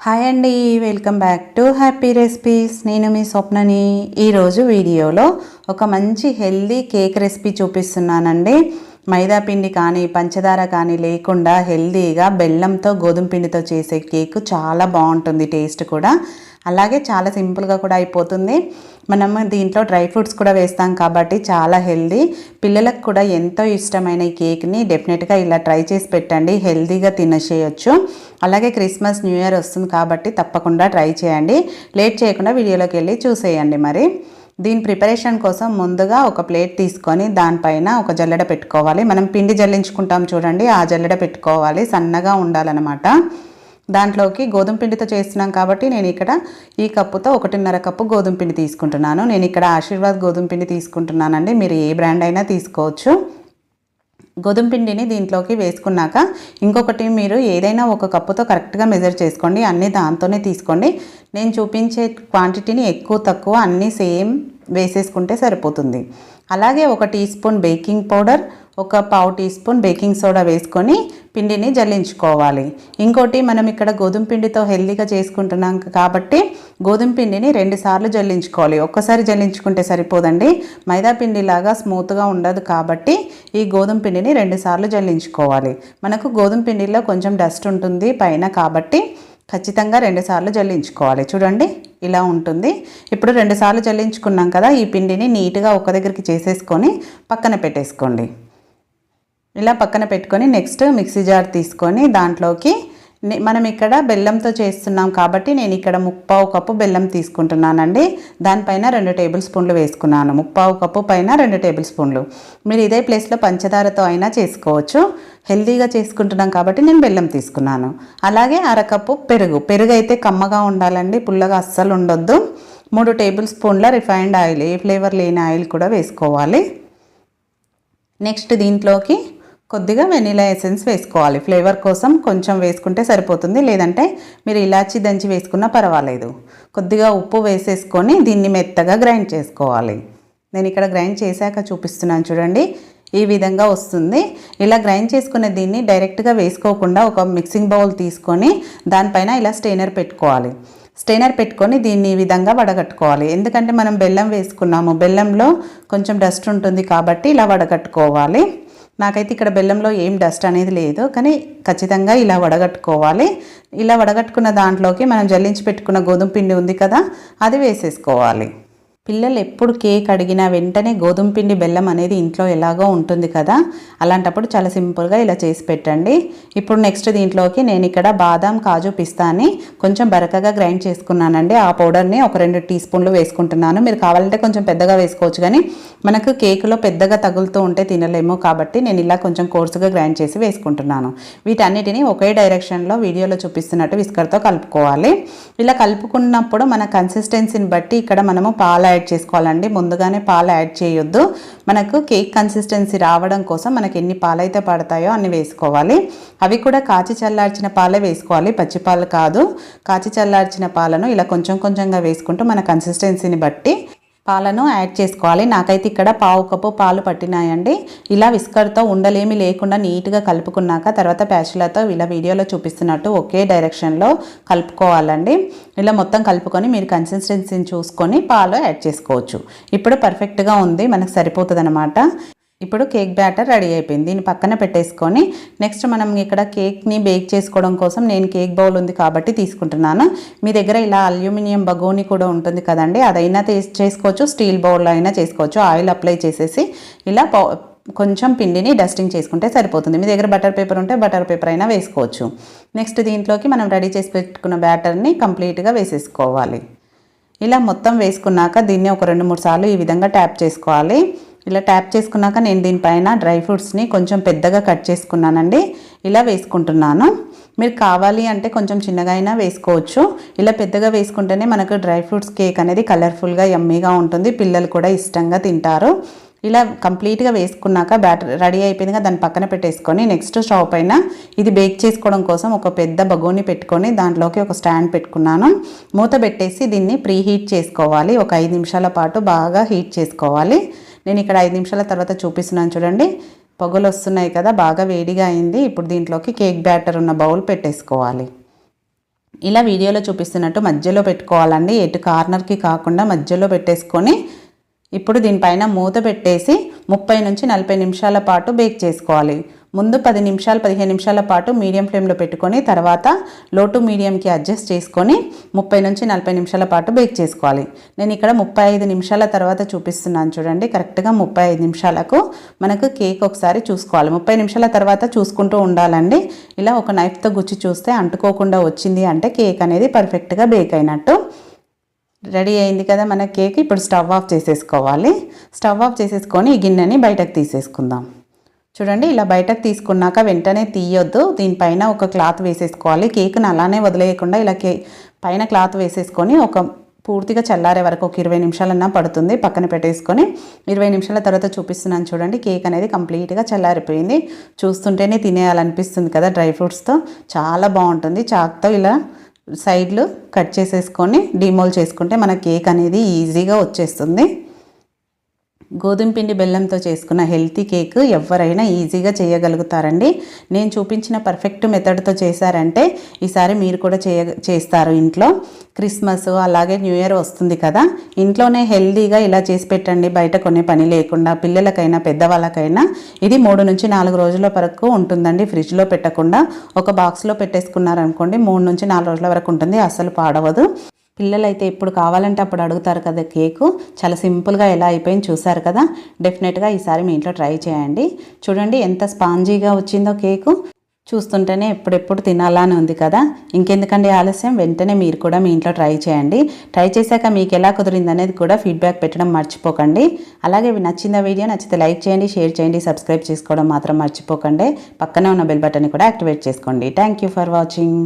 Hi అండి welcome back to happy recipes నేను మీ స్వప్నని ఈరోజు వీడియోలో ఒక మంచి హెల్దీ కేక్ రెసిపీ చూపిస్తున్నానండి. మైదా పిండి కానీ పంచదార కానీ లేకుండా హెల్దీగా బెల్లంతో గోధుమ పిండితో చేసే కేక్ చాలా బాగుంటుంది టేస్ట్ కూడా. అలాగే చాలా సింపుల్గా కూడా అయిపోతుంది. మనం దీంట్లో డ్రై ఫ్రూట్స్ కూడా వేస్తాం కాబట్టి చాలా హెల్దీ. పిల్లలకు కూడా ఎంతో ఇష్టమైన ఈ కేక్ని డెఫినెట్గా ఇలా ట్రై చేసి పెట్టండి. హెల్దీగా తినేసేయచ్చు. అలాగే క్రిస్మస్ న్యూ ఇయర్ వస్తుంది కాబట్టి తప్పకుండా ట్రై చేయండి. లేట్ చేయకుండా వీడియోలోకి వెళ్ళి చూసేయండి మరి. దీని ప్రిపరేషన్ కోసం ముందుగా ఒక ప్లేట్ తీసుకొని దానిపైన ఒక జల్లెడ పెట్టుకోవాలి. మనం పిండి జల్లించుకుంటాం చూడండి ఆ జల్లెడ పెట్టుకోవాలి. సన్నగా ఉండాలన్నమాట. దాంట్లోకి గోధుమ పిండితో చేస్తున్నాం కాబట్టి నేను ఇక్కడ ఈ కప్పుతో ఒకటిన్నర కప్పు గోధుమ పిండి తీసుకుంటున్నాను. నేను ఇక్కడ ఆశీర్వాద్ గోధుమ పిండి తీసుకుంటున్నానండి. మీరు ఏ బ్రాండ్ అయినా తీసుకోవచ్చు. గోధుమ పిండిని దీంట్లోకి వేసుకున్నాక ఇంకొకటి మీరు ఏదైనా ఒక కప్పుతో కరెక్ట్గా మెజర్ చేసుకోండి. అన్నీ దాంతోనే తీసుకోండి. నేను చూపించే క్వాంటిటీని ఎక్కువ తక్కువ అన్నీ సేమ్ వేసేసుకుంటే సరిపోతుంది. అలాగే ఒక టీ స్పూన్ బేకింగ్ పౌడర్ ఒక పావు టీ స్పూన్ బేకింగ్ సోడా వేసుకొని పిండిని జల్లించుకోవాలి. ఇంకోటి మనం ఇక్కడ గోధుమ పిండితో హెల్దీగా చేసుకుంటున్నాం కాబట్టి గోధుమ పిండిని రెండు సార్లు జల్లించుకోవాలి. ఒక్కసారి జల్లించుకుంటే సరిపోదండి. మైదా పిండిలాగా స్మూత్గా ఉండదు కాబట్టి ఈ గోధుమ పిండిని రెండు సార్లు జల్లించుకోవాలి. మనకు గోధుమ పిండిలో కొంచెం డస్ట్ ఉంటుంది పైన కాబట్టి ఖచ్చితంగా రెండుసార్లు జల్లించుకోవాలి. చూడండి. ఇలా ఉంటుంది. ఇప్పుడు రెండుసార్లు చెల్లించుకున్నాం కదా ఈ పిండిని నీట్గా ఒక దగ్గరికి చేసేసుకొని పక్కన పెట్టేసుకోండి. ఇలా పక్కన పెట్టుకొని నెక్స్ట్ మిక్సీ జార్ తీసుకొని దాంట్లోకి మనం ఇక్కడ బెల్లంతో చేస్తున్నాం కాబట్టి నేను ఇక్కడ ముప్పావు కప్పు బెల్లం తీసుకుంటున్నానండి. దానిపైన రెండు టేబుల్ స్పూన్లు వేసుకున్నాను. ముప్పావు కప్పు పైన రెండు టేబుల్ స్పూన్లు. మీరు ఇదే ప్లేస్లో పంచదారతో అయినా చేసుకోవచ్చు. హెల్తీగా చేసుకుంటున్నాం కాబట్టి నేను బెల్లం తీసుకున్నాను. అలాగే అరకప్పు పెరుగు. పెరుగు అయితే కమ్మగా ఉండాలండి పుల్లగా అస్సలు ఉండొద్దు. మూడు టేబుల్ స్పూన్ల రిఫైన్డ్ ఆయిల్ ఏ ఫ్లేవర్ లేని ఆయిల్ కూడా వేసుకోవాలి. నెక్స్ట్ దీంట్లోకి కొద్దిగా వెనీలా ఎసెన్స్ వేసుకోవాలి. ఫ్లేవర్ కోసం కొంచెం వేసుకుంటే సరిపోతుంది. లేదంటే మీరు ఇలాచి దంచి వేసుకున్నా పర్వాలేదు. కొద్దిగా ఉప్పు వేసేసుకొని దీన్ని మెత్తగా గ్రైండ్ చేసుకోవాలి. నేను ఇక్కడ గ్రైండ్ చేశాక చూపిస్తున్నాను చూడండి. ఈ విధంగా వస్తుంది. ఇలా గ్రైండ్ చేసుకునే దీన్ని డైరెక్ట్గా వేసుకోకుండా ఒక మిక్సింగ్ బౌల్ తీసుకొని దానిపైన ఇలా స్టెయినర్ పెట్టుకోవాలి. స్టెయినర్ పెట్టుకొని దీన్ని ఈ విధంగా వడగట్టుకోవాలి. ఎందుకంటే మనం బెల్లం వేసుకున్నాము. బెల్లంలో కొంచెం డస్ట్ ఉంటుంది కాబట్టి ఇలా వడగట్టుకోవాలి. నాకైతే ఇక్కడ బెల్లంలో ఏం డస్ట్ అనేది లేదు కానీ ఖచ్చితంగా ఇలా వడగట్టుకోవాలి. ఇలా వడగట్టుకున్న దాంట్లోకి మనం జల్లించి పెట్టుకున్న గోధుమ పిండి ఉంది కదా అది వేసేసుకోవాలి. పిల్లలు ఎప్పుడు కేక్ అడిగినా వెంటనే గోధుమ పిండి బెల్లం అనేది ఇంట్లో ఎలాగో ఉంటుంది కదా. అలాంటప్పుడు చాలా సింపుల్గా ఇలా చేసి పెట్టండి. ఇప్పుడు నెక్స్ట్ దీంట్లోకి నేను ఇక్కడ బాదాం కాజు పిస్తాని కొంచెం బరకగా గ్రైండ్ చేసుకున్నానండి. ఆ పౌడర్ని ఒక రెండు టీ స్పూన్లు వేసుకుంటున్నాను. మీరు కావాలంటే కొంచెం పెద్దగా వేసుకోవచ్చు కానీ మనకు కేకులో పెద్దగా తగులుతూ ఉంటే తినలేము కాబట్టి నేను ఇలా కొంచెం కోర్సుగా గ్రైండ్ చేసి వేసుకుంటున్నాను. వీటన్నిటిని ఒకే డైరెక్షన్లో వీడియోలో చూపిస్తున్నట్టు విస్కర్తో కలుపుకోవాలి. ఇలా కలుపుకున్నప్పుడు మన కన్సిస్టెన్సీని బట్టి ఇక్కడ మనము పాల యాడ్ చేసుకోవాలండి. ముందుగానే పాలు యాడ్ చేయొద్దు. మనకు కేక్ కన్సిస్టెన్సీ రావడం కోసం మనకి ఎన్ని పాలైతే పడతాయో అన్ని వేసుకోవాలి. అవి కూడా కాచి చల్లార్చిన పాలే వేసుకోవాలి. పచ్చి పాలు కాదు. కాచి చల్లార్చిన పాలను ఇలా కొంచెం కొంచెంగా వేసుకుంటూ మన కన్సిస్టెన్సీని బట్టి పాలను యాడ్ చేసుకోవాలి. నాకైతే ఇక్కడ పావు కప్పు పాలు పట్టినాయండి. ఇలా విస్కర్తో ఉండలేమి లేకుండా నీట్గా కలుపుకున్నాక తర్వాత ప్యాచులతో ఇలా వీడియోలో చూపిస్తున్నట్టు ఒకే డైరెక్షన్లో కలుపుకోవాలండి. ఇలా మొత్తం కలుపుకొని మీరు కన్సిస్టెన్సీని చూసుకొని పాలు యాడ్ చేసుకోవచ్చు. ఇప్పుడు పర్ఫెక్ట్గా ఉంది. మనకు సరిపోతుంది ఇప్పుడు కేక్ బ్యాటర్ రెడీ అయిపోయింది. దీన్ని పక్కన పెట్టేసుకొని నెక్స్ట్ మనం ఇక్కడ కేక్ని బేక్ చేసుకోవడం కోసం నేను కేక్ బౌల్ ఉంది కాబట్టి తీసుకుంటున్నాను. మీ దగ్గర ఇలా అల్యూమినియం బగోని కూడా ఉంటుంది కదండి అదైనా చేసుకోవచ్చు స్టీల్ బౌల్ అయినా చేసుకోవచ్చు. ఆయిల్ అప్లై చేసేసి ఇలా కొంచెం పిండిని డస్టింగ్ చేసుకుంటే సరిపోతుంది. మీ దగ్గర బటర్ పేపర్ ఉంటే బటర్ పేపర్ అయినా వేసుకోవచ్చు. నెక్స్ట్ దీంట్లోకి మనం రెడీ చేసి పెట్టుకున్న బ్యాటర్ని కంప్లీట్గా వేసేసుకోవాలి. ఇలా మొత్తం వేసుకున్నాక దీన్ని ఒక రెండు మూడు సార్లు ఈ విధంగా ట్యాప్ చేసుకోవాలి. ఇలా ట్యాప్ చేసుకున్నాక నేను దీనిపైన డ్రై ఫ్రూట్స్ని కొంచెం పెద్దగా కట్ చేసుకున్నానండి. ఇలా వేసుకుంటున్నాను. మీరు కావాలి అంటే కొంచెం చిన్నగా అయినా వేసుకోవచ్చు. ఇలా పెద్దగా వేసుకుంటేనే మనకు డ్రై ఫ్రూట్స్ కేక్ అనేది కలర్ఫుల్గా యమ్మీగా ఉంటుంది. పిల్లలు కూడా ఇష్టంగా తింటారు. ఇలా కంప్లీట్గా వేసుకున్నాక బ్యాటర్ రెడీ అయిపోయిందిగా దాన్ని పక్కన పెట్టేసుకొని నెక్స్ట్ స్టవ్ పైన ఇది బేక్ చేసుకోవడం కోసం ఒక పెద్ద బగోని పెట్టుకొని దాంట్లోకి ఒక స్టాండ్ పెట్టుకున్నాను. మూత పెట్టేసి దీన్ని ప్రీ హీట్ చేసుకోవాలి. ఒక ఐదు నిమిషాల పాటు బాగా హీట్ చేసుకోవాలి. నేను ఇక్కడ ఐదు నిమిషాల తర్వాత చూపిస్తున్నాను చూడండి. పొగలు వస్తున్నాయి కదా బాగా వేడిగా అయింది. ఇప్పుడు దీంట్లోకి కేక్ బ్యాటర్ ఉన్న బౌల్ పెట్టేసుకోవాలి. ఇలా వీడియోలో చూపిస్తున్నట్టు మధ్యలో పెట్టుకోవాలండి. ఎటు కార్నర్కి కాకుండా మధ్యలో పెట్టేసుకొని ఇప్పుడు దీనిపైన మూత పెట్టేసి ముప్పై నుంచి నలభై నిమిషాల పాటు బేక్ చేసుకోవాలి. ముందు పది నిమిషాలు పదిహేను నిమిషాల పాటు మీడియం ఫ్లేమ్లో పెట్టుకొని తర్వాత లో టు మీడియంకి అడ్జస్ట్ చేసుకొని ముప్పై నుంచి నలభై నిమిషాల పాటు బేక్ చేసుకోవాలి. నేను ఇక్కడ ముప్పై ఐదు నిమిషాల తర్వాత చూపిస్తున్నాను చూడండి. కరెక్ట్గా ముప్పై ఐదు నిమిషాలకు మనకు కేక్ ఒకసారి చూసుకోవాలి. ముప్పై నిమిషాల తర్వాత చూసుకుంటూ ఉండాలండి. ఇలా ఒక నైఫ్తో గుచ్చి చూస్తే అంటుకోకుండా వచ్చింది అంటే కేక్ అనేది పర్ఫెక్ట్గా బేక్ అయినట్టు. రెడీ అయింది కదా మన కేక్. ఇప్పుడు స్టవ్ ఆఫ్ చేసేసుకోవాలి. స్టవ్ ఆఫ్ చేసేసుకొని ఈ గిన్నెని బయటకు తీసేసుకుందాం. చూడండి ఇలా బయటకు తీసుకున్నాక వెంటనే తీయొద్దు. దీనిపైన ఒక క్లాత్ వేసేసుకోవాలి. కేక్ను అలానే వదిలేయకుండా ఇలా కే పైన క్లాత్ వేసేసుకొని ఒక పూర్తిగా చల్లారే వరకు ఒక ఇరవై నిమిషాలన్నా పడుతుంది. పక్కన పెట్టేసుకొని ఇరవై నిమిషాల తర్వాత చూపిస్తున్నాను చూడండి కేక్ అనేది కంప్లీట్గా చల్లారిపోయింది. చూస్తుంటేనే తినేయాలనిపిస్తుంది కదా డ్రై ఫ్రూట్స్తో. చాలా బాగుంటుంది. చాక్తో ఇలా సైడ్లు కట్ చేసేసుకొని డిమోల్ చేసుకుంటే మన కేక్ అనేది ఈజీగా వచ్చేస్తుంది. గోధుమ పిండి బెల్లంతో చేసుకున్న హెల్తీ కేక్ ఎవరైనా ఈజీగా చేయగలుగుతారండి. నేను చూపించిన పర్ఫెక్ట్ మెథడ్తో చేశారంటే ఈసారి మీరు కూడా చేయ చేస్తారు ఇంట్లో. క్రిస్మస్ అలాగే న్యూ ఇయర్ వస్తుంది కదా ఇంట్లోనే హెల్తీగా ఇలా చేసి పెట్టండి. బయట కొనే పని లేకుండా పిల్లలకైనా పెద్దవాళ్ళకైనా ఇది మూడు నుంచి నాలుగు రోజుల వరకు ఉంటుందండి. ఫ్రిడ్జ్లో పెట్టకుండా ఒక బాక్స్లో పెట్టేసుకున్నారనుకోండి మూడు నుంచి నాలుగు రోజుల వరకు ఉంటుంది. అస్సలు పాడవదు. పిల్లలైతే ఎప్పుడు కావాలంటే అప్పుడు అడుగుతారు కదా కేకు. చాలా సింపుల్గా ఎలా అయిపోయింది చూసారు కదా. డెఫినెట్గా ఈసారి మీ ఇంట్లో ట్రై చేయండి. చూడండి ఎంత స్పాంజీగా వచ్చిందో కేకు. చూస్తుంటేనే ఎప్పుడెప్పుడు తినాలని ఉంది కదా. ఇంకెందుకండి ఆలస్యం? వెంటనే మీరు కూడా మీ ఇంట్లో ట్రై చేయండి. ట్రై చేశాక మీకు ఎలా కుదిరింది అనేది కూడా ఫీడ్బ్యాక్ పెట్టడం మర్చిపోకండి. అలాగే నచ్చిన వీడియో నచ్చితే లైక్ చేయండి షేర్ చేయండి సబ్స్క్రైబ్ చేసుకోవడం మాత్రం మర్చిపోకండి. పక్కనే ఉన్న బెల్ బటన్ కూడా యాక్టివేట్ చేసుకోండి. Thank you for watching